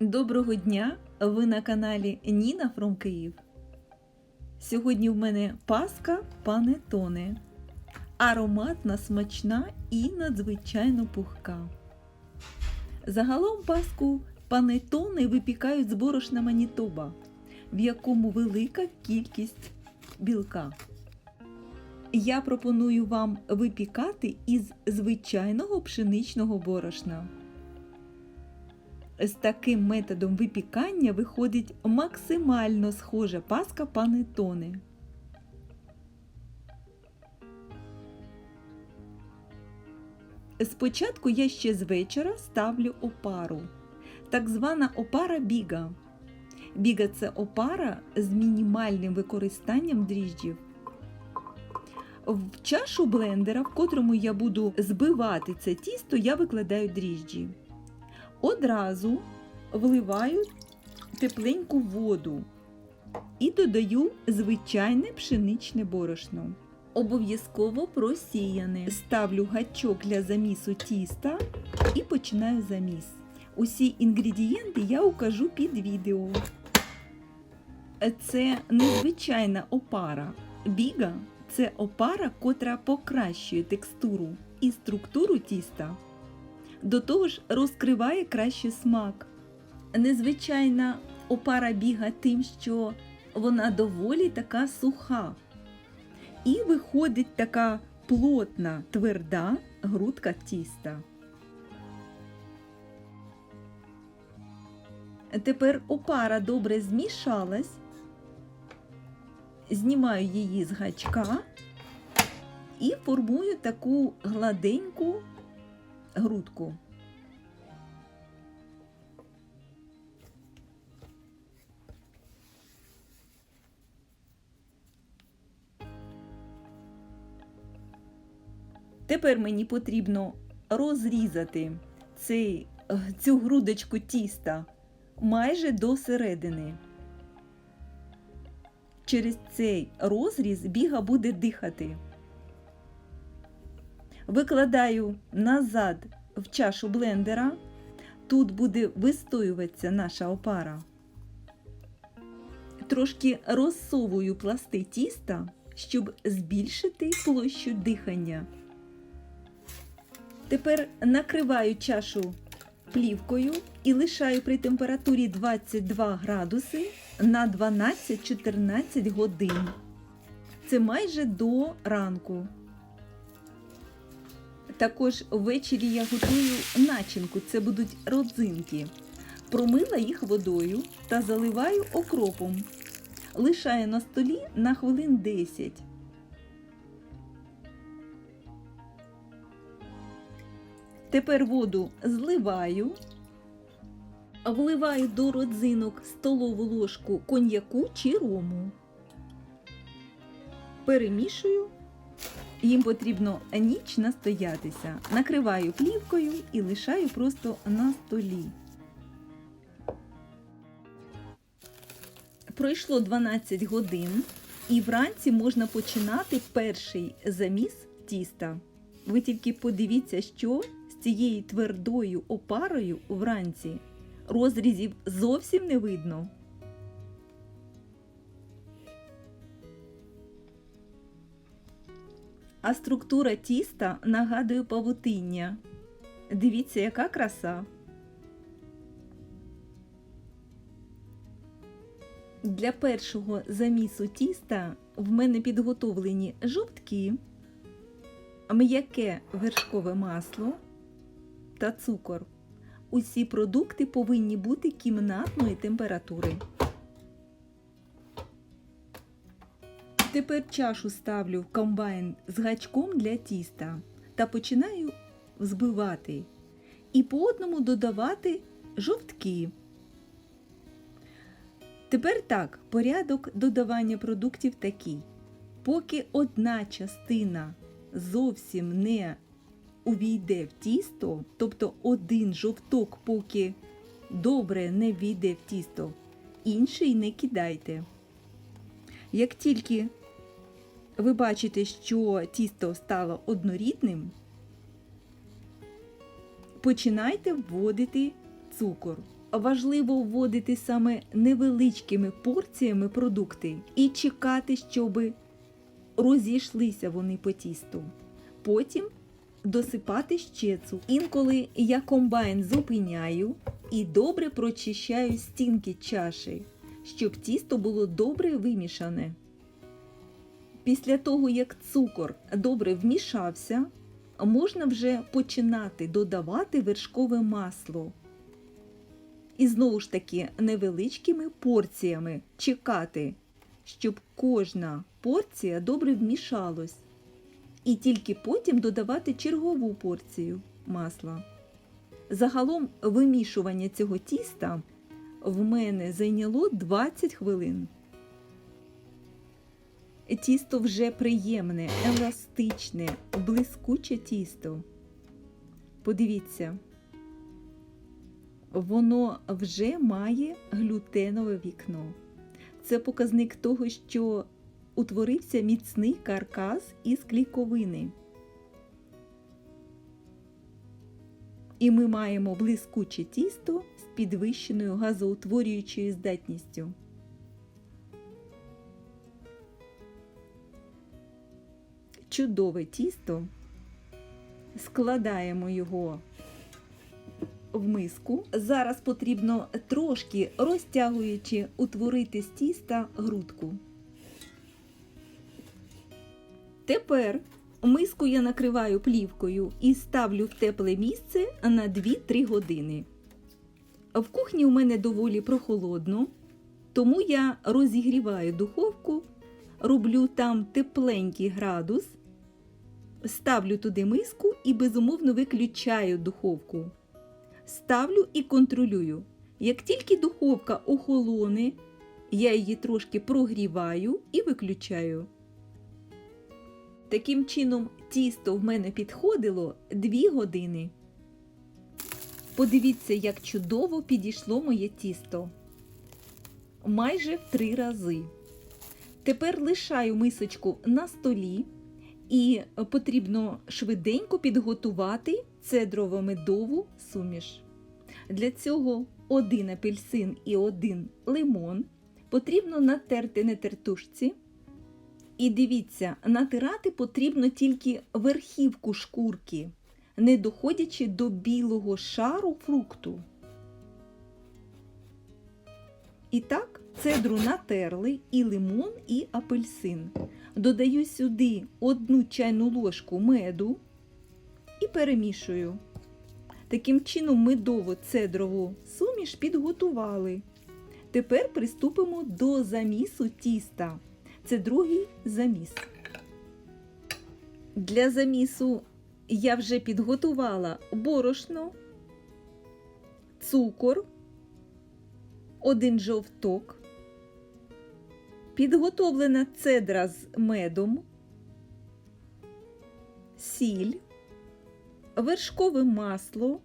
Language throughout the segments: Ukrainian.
Доброго дня! Ви на каналі Ніна Фром Київ. Сьогодні в мене паска панетоне. Ароматна, смачна і надзвичайно пухка. Загалом паску панетони випікають з борошна Манітоба, в якому велика кількість білка. Я пропоную вам випікати із звичайного пшеничного борошна. З таким методом випікання виходить максимально схожа паска панетоне. Спочатку я ще з вечора ставлю опару, так звана опара біга. Біга це опара з мінімальним використанням дріжджів. В чашу блендера, в котрому я буду збивати це тісто, я викладаю дріжджі. Одразу вливаю тепленьку воду і додаю звичайне пшеничне борошно. Обов'язково просіяне. Ставлю гачок для замісу тіста і починаю заміс. Усі інгредієнти я укажу під відео. Це незвичайна опара. Біга це опара, котра покращує текстуру і структуру тіста. До того ж розкриває краще смак. Незвичайна опара біга тим, що вона доволі така суха. І виходить така плотна, тверда грудка тіста. Тепер опара добре змішалась, знімаю її з гачка і формую таку гладеньку грудку. Тепер мені потрібно розрізати цей, цю грудочку тіста майже до середини. Через цей розріз біга буде дихати. Викладаю назад в чашу блендера. Тут буде вистоюватися наша опара. Трошки розсовую пласти тіста, щоб збільшити площу дихання. Тепер накриваю чашу плівкою і лишаю при температурі 22 градуси на 12-14 годин. Це майже до ранку. Також ввечері я готую начинку, це будуть родзинки. Промила їх водою та заливаю окропом. Лишаю на столі на хвилин 10. Тепер воду зливаю, вливаю до родзинок столову ложку коньяку чи рому. Перемішую їм потрібно ніч настоятися. Накриваю плівкою і лишаю просто на столі. Пройшло 12 годин, і вранці можна починати перший заміс тіста. Ви тільки подивіться, що з цією твердою опарою вранці розрізів зовсім не видно. А структура тіста нагадує павутиння. Дивіться, яка краса. Для першого замісу тіста в мене підготовлені жовтки, м'яке вершкове масло та цукор. Усі продукти повинні бути кімнатної температури. Тепер чашу ставлю в комбайн з гачком для тіста та починаю взбивати і по одному додавати жовтки. Тепер так, порядок додавання продуктів такий. Поки одна частина зовсім не увійде в тісто, тобто один жовток, поки добре не війде в тісто, інший не кидайте. Як тільки ви бачите, що тісто стало однорідним, починайте вводити цукор. важливо вводити саме невеличкими порціями продукти і чекати, щоб розійшлися вони по тісту. Потім досипати ще цукор. Інколи я комбайн зупиняю і добре прочищаю стінки чаші, щоб тісто було добре вимішане. Після того, як цукор добре вмішався, можна вже починати додавати вершкове масло. І знову ж таки невеличкими порціями чекати, щоб кожна порція добре вмішалась. І тільки потім додавати чергову порцію масла. Загалом вимішування цього тіста в мене зайняло 20 хвилин. Тісто вже приємне, еластичне, блискуче тісто. Подивіться, воно вже має глютенове вікно. Це показник того, що утворився міцний каркас із кліковини. І ми маємо блискуче тісто з підвищеною газоутворюючою здатністю. Чудове тісто. Складаємо його в миску. Зараз потрібно трошки розтягуючи утворити з тіста грудку. Тепер миску я накриваю плівкою і ставлю в тепле місце на 2-3 години. В кухні у мене доволі прохолодно, тому я розігріваю духовку, роблю там тепленький градус, ставлю туди миску і безумовно виключаю духовку. Ставлю і контролюю. Як тільки духовка охолоне, я її трошки прогріваю і виключаю. Таким чином, тісто в мене підходило 2 години. Подивіться, як чудово підійшло моє тісто. Майже в три рази. Тепер лишаю мисочку на столі і потрібно швиденько підготувати цедрово-медову суміш. Для цього один апельсин і один лимон потрібно натерти на тертушці. І дивіться, натирати потрібно тільки верхівку шкурки, не доходячи до білого шару фрукту. І так, цедру натерли і лимон, і апельсин. Додаю сюди одну чайну ложку меду і перемішую. Таким чином медово цедрову суміш підготували. Тепер приступимо до замісу тіста. Це другий заміс. Для замісу я вже підготувала борошно, цукор, один жовток, підготовлена цедра з медом, сіль, вершкове масло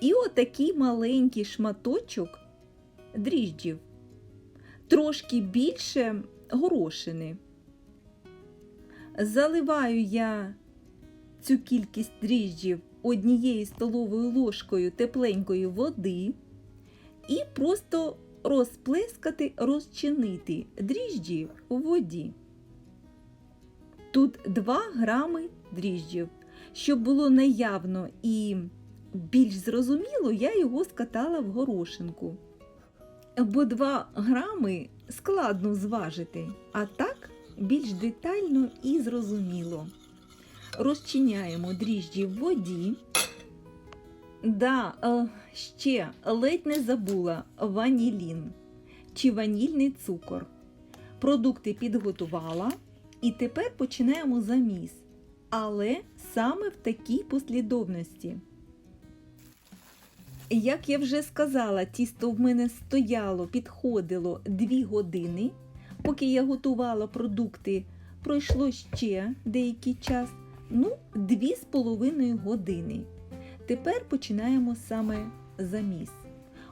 і отакий маленький шматочок дріжджів трошки більше горошини. Заливаю я цю кількість дріжджів однією столовою ложкою тепленької води і просто розплескати, розчинити дріжджі у воді. Тут 2 грами дріжджів. Щоб було наявно і більш зрозуміло, я його скатала в горошинку бо 2 грами складно зважити, а так більш детально і зрозуміло. Розчиняємо дріжджі в воді. Да, е, ще ледь не забула ванілін чи ванільний цукор. Продукти підготувала і тепер починаємо заміс, але саме в такій послідовності. Як я вже сказала, тісто в мене стояло, підходило 2 години. Поки я готувала продукти, пройшло ще деякий час, ну, 2,5 години. Тепер починаємо саме заміс.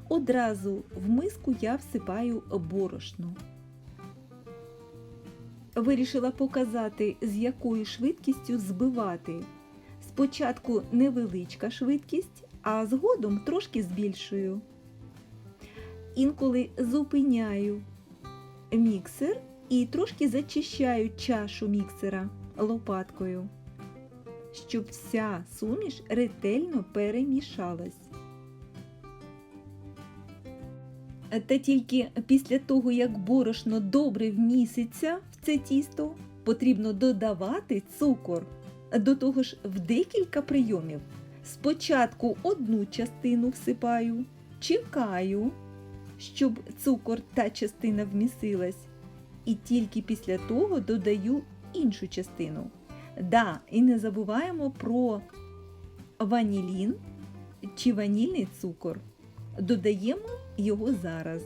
Одразу в миску я всипаю борошно. Вирішила показати, з якою швидкістю збивати. Спочатку невеличка швидкість, а згодом трошки збільшую. Інколи зупиняю міксер і трошки зачищаю чашу міксера лопаткою, щоб вся суміш ретельно перемішалась. Та тільки після того, як борошно добре вміситься в це тісто, потрібно додавати цукор. До того ж, в декілька прийомів. Спочатку одну частину всипаю, чекаю, щоб цукор та частина вмісилась, і тільки після того додаю іншу частину. Да, і не забуваємо про ванілін чи ванільний цукор. Додаємо його зараз.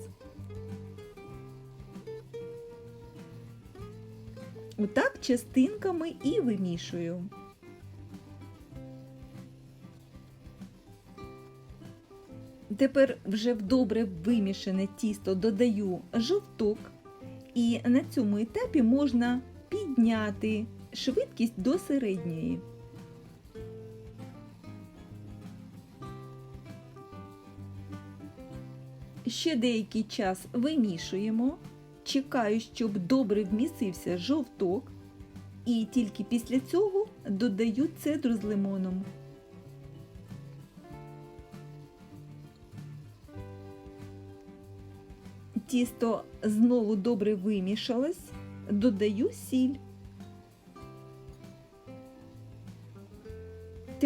Отак частинками і вимішую. Тепер вже в добре вимішане тісто додаю жовток, і на цьому етапі можна підняти швидкість до середньої. Ще деякий час вимішуємо, чекаю, щоб добре вмісився жовток, і тільки після цього додаю цедру з лимоном. Тісто знову добре вимішалось, додаю сіль.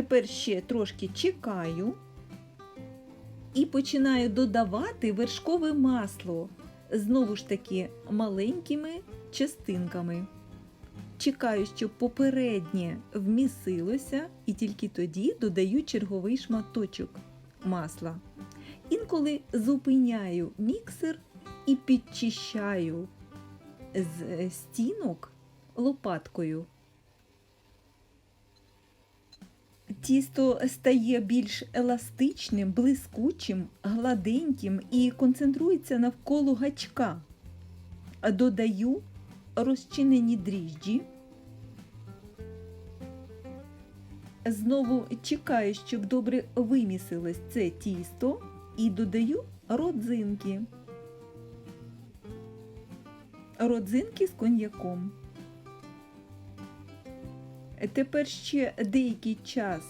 Тепер ще трошки чекаю і починаю додавати вершкове масло, знову ж таки маленькими частинками. Чекаю, щоб попереднє вмісилося, і тільки тоді додаю черговий шматочок масла. Інколи зупиняю міксер і підчищаю з стінок лопаткою. Тісто стає більш еластичним, блискучим, гладеньким і концентрується навколо гачка. Додаю розчинені дріжджі. Знову чекаю, щоб добре вимісилось це тісто, і додаю родзинки. Родзинки з коньяком. Тепер ще деякий час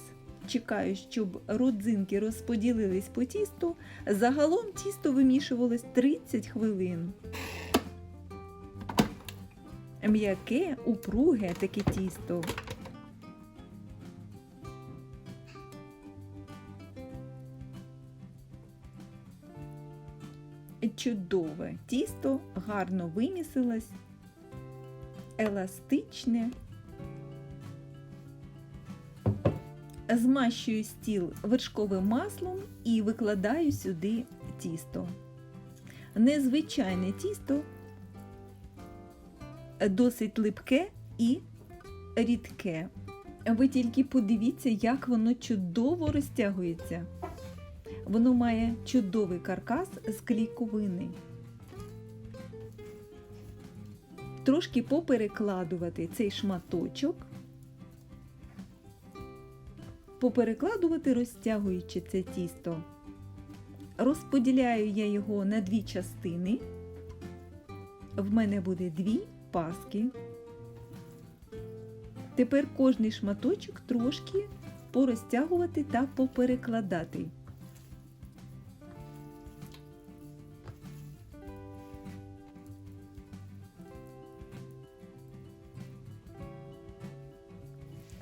чекаю, щоб родзинки розподілились по тісту. Загалом тісто вимішувалось 30 хвилин. М'яке, упруге таке тісто. Чудове тісто гарно вимісилось, еластичне. Змащую стіл вершковим маслом і викладаю сюди тісто. Незвичайне тісто, досить липке і рідке. Ви тільки подивіться, як воно чудово розтягується. Воно має чудовий каркас з клійковини. Трошки поперекладувати цей шматочок, поперекладувати, розтягуючи це тісто. Розподіляю я його на дві частини. В мене буде дві паски. Тепер кожний шматочок трошки порозтягувати та поперекладати.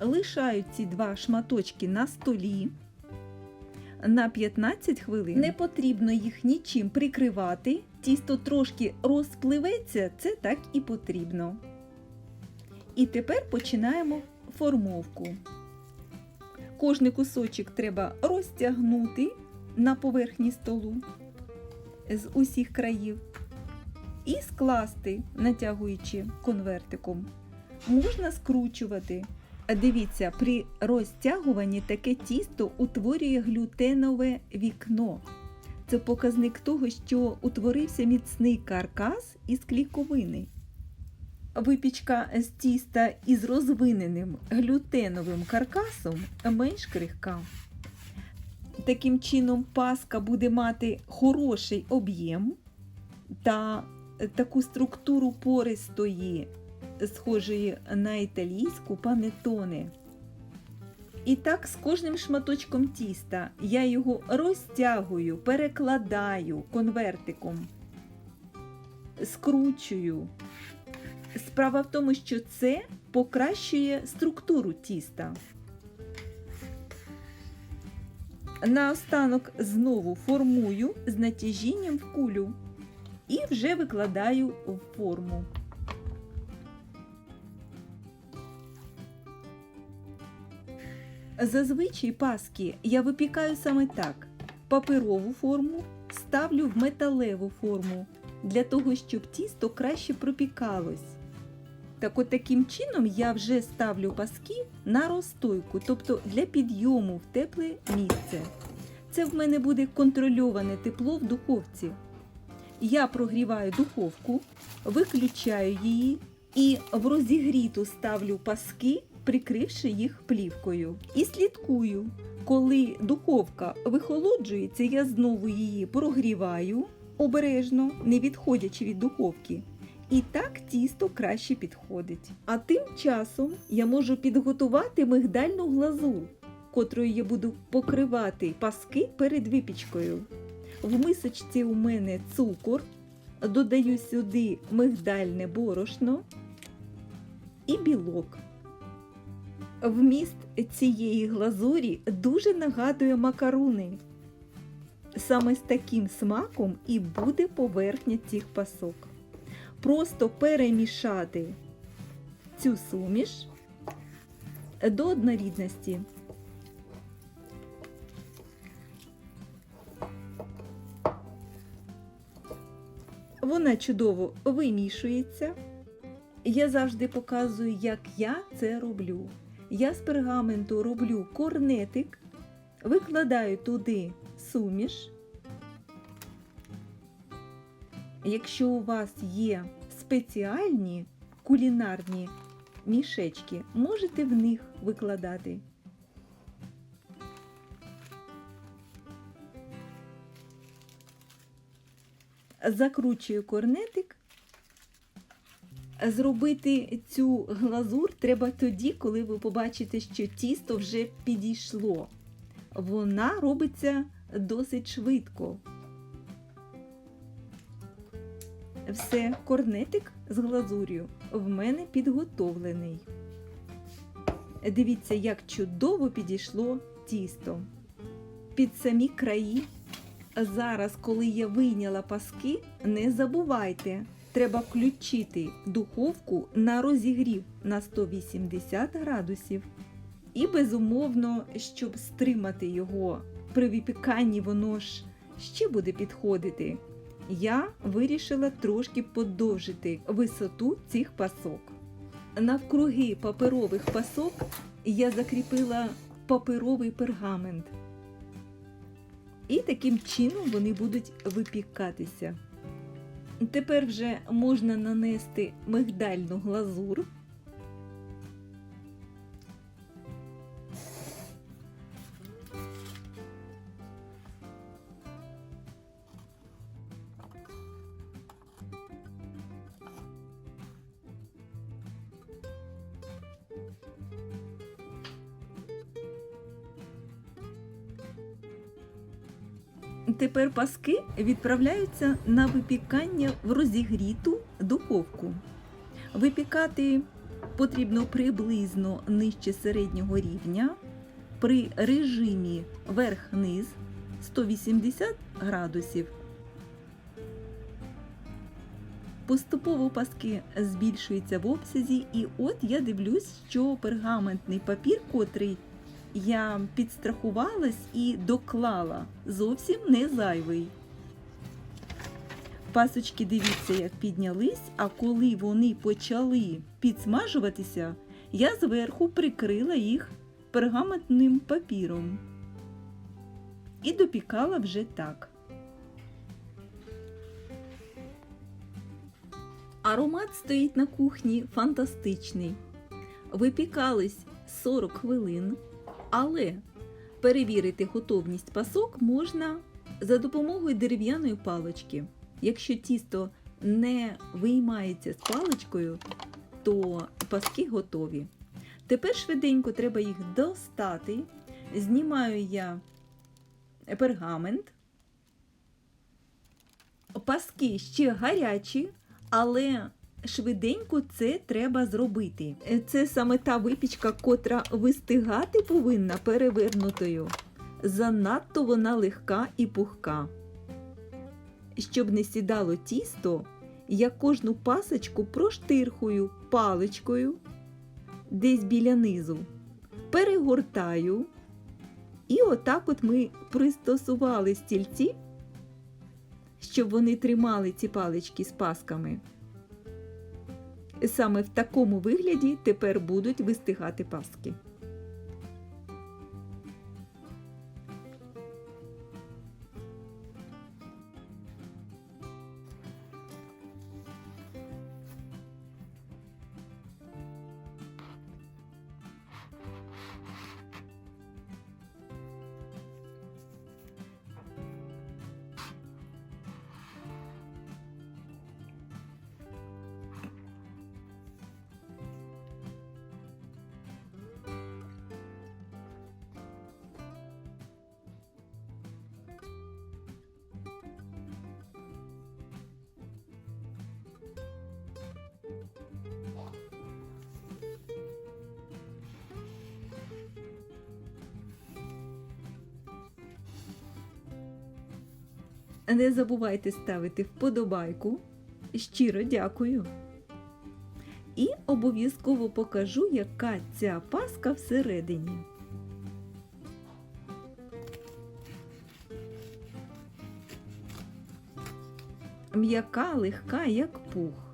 Лишаю ці два шматочки на столі на 15 хвилин. Не потрібно їх нічим прикривати. Тісто трошки розпливеться, це так і потрібно. І тепер починаємо формовку. Кожний кусочок треба розтягнути на поверхні столу з усіх країв і скласти, натягуючи конвертиком. Можна скручувати. Дивіться, при розтягуванні таке тісто утворює глютенове вікно. Це показник того, що утворився міцний каркас із кліковини. Випічка з тіста із розвиненим глютеновим каркасом менш крихка. Таким чином, паска буде мати хороший об'єм та таку структуру пористої, схожої на італійську панетоне. І так з кожним шматочком тіста я його розтягую, перекладаю конвертиком, скручую. Справа в тому, що це покращує структуру тіста. Наостанок знову формую з натяжінням в кулю і вже викладаю в форму. Зазвичай паски я випікаю саме так: паперову форму ставлю в металеву форму для того, щоб тісто краще пропікалось. Так от таким чином я вже ставлю паски на розстойку, тобто для підйому в тепле місце. Це в мене буде контрольоване тепло в духовці. Я прогріваю духовку, виключаю її і в розігріту ставлю паски, прикривши їх плівкою. І слідкую, коли духовка вихолоджується, я знову її прогріваю обережно, не відходячи від духовки. І так тісто краще підходить. А тим часом я можу підготувати мигдальну глазур, котрою я буду покривати паски перед випічкою. В мисочці у мене цукор, додаю сюди мигдальне борошно і білок. Вміст цієї глазурі дуже нагадує макаруни. Саме з таким смаком і буде поверхня цих пасок. Просто перемішати цю суміш до однорідності. Вона чудово вимішується. Я завжди показую, як я це роблю. Я з пергаменту роблю корнетик, викладаю туди суміш. Якщо у вас є спеціальні кулінарні мішечки, можете в них викладати. Закручую корнетик. Зробити цю глазур треба тоді, коли ви побачите, що тісто вже підійшло. Вона робиться досить швидко. Все, корнетик з глазур'ю в мене підготовлений. Дивіться, як чудово підійшло тісто. Під самі краї. Зараз, коли я вийняла паски, не забувайте, треба включити духовку на розігрів на 180 градусів. І, безумовно, щоб стримати його при випіканні, воно ж ще буде підходити я вирішила трошки подовжити висоту цих пасок. Навкруги паперових пасок я закріпила паперовий пергамент. І таким чином вони будуть випікатися. Тепер вже можна нанести мигдальну глазур. Тепер паски відправляються на випікання в розігріту духовку. Випікати потрібно приблизно нижче середнього рівня при режимі верх-низ 180 градусів. Поступово паски збільшуються в обсязі, і от я дивлюсь, що пергаментний папір, котрий я підстрахувалась і доклала зовсім не зайвий. Пасочки, дивіться, як піднялись, а коли вони почали підсмажуватися, я зверху прикрила їх пергаментним папіром і допікала вже так. Аромат стоїть на кухні фантастичний. Випікались 40 хвилин. Але Перевірити готовність пасок можна за допомогою дерев'яної палички. Якщо тісто не виймається з паличкою, то паски готові. Тепер швиденько треба їх достати. Знімаю я пергамент. Паски ще гарячі, але швиденько це треба зробити. Це саме та випічка, котра вистигати повинна перевернутою. Занадто вона легка і пухка. Щоб не сідало тісто, я кожну пасочку проштирхую паличкою десь біля низу, перегортаю. І отак от ми пристосували стільці, щоб вони тримали ці палички з пасками. Саме в такому вигляді тепер будуть вистигати паски. Не забувайте ставити вподобайку. Щиро дякую. І обов'язково покажу, яка ця паска всередині. М'яка, легка, як пух.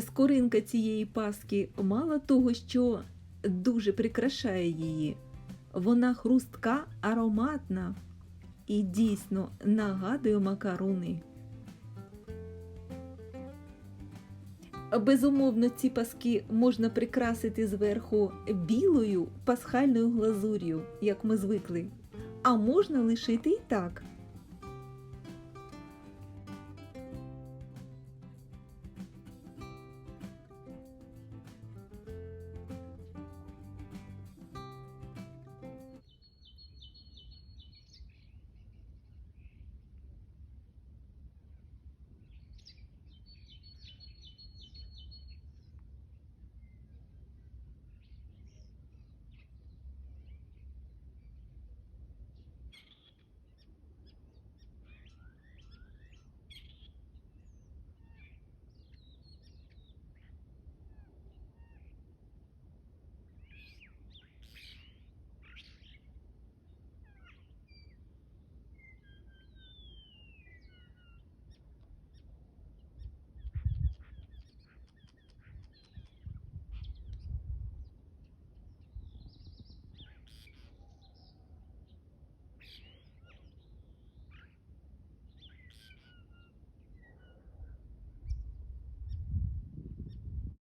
Скоринка цієї паски мало того, що дуже прикрашає її. Вона хрустка, ароматна і дійсно нагадує макаруни. Безумовно, ці паски можна прикрасити зверху білою пасхальною глазур'ю, як ми звикли, а можна лишити і так.